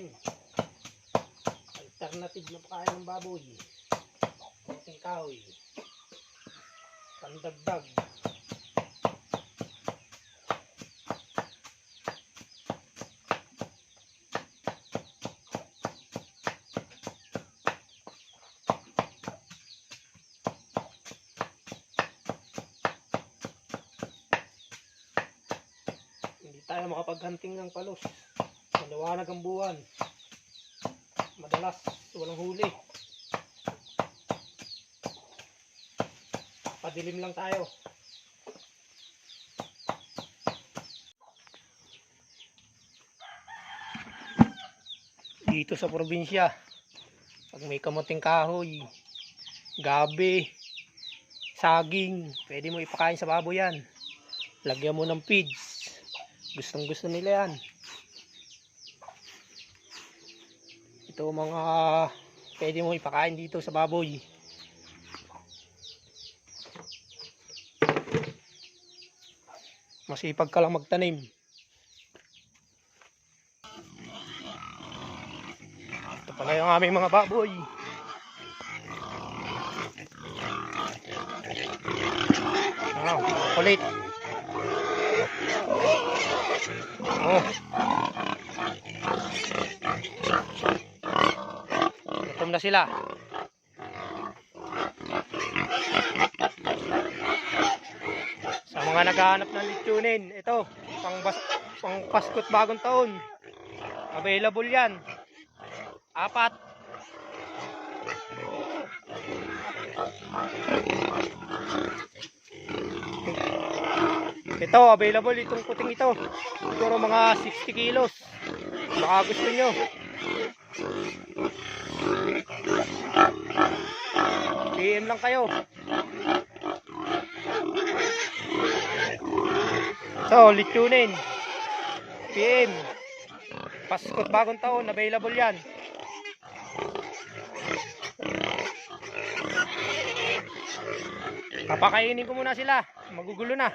pagkain. Alternative na pagkain ng baboy. Kunting kahoy. Pandagdag. Hindi tayo makapaghanting ng palos. Maliwanag ang buwan. Madalas walang huli. Padilim lang tayo. Dito sa probinsya, pag may kamuting kahoy, gabi, saging, pwede mo ipakain sa baboy yan. Lagyan mo ng feeds. Gustong gusto nila yan. Ito mga pwede mo ipakain dito sa baboy. Masipag ka lang magtanim. Ito pala yung aming mga baboy. Ah, kulit. Oh. Gutom na sila. Sa mga naghahanap ng litsunin, ito, pang, bas, pang Pasko't bagong taon. Available yan. Apat. Ito, available itong puting ito. Siguro mga 60 kilos. Baka gusto nyo. PM lang kayo. So, litsunin. PM. Pasko't bagong taon, available yan. Papakainin ko muna sila. Magugulo na.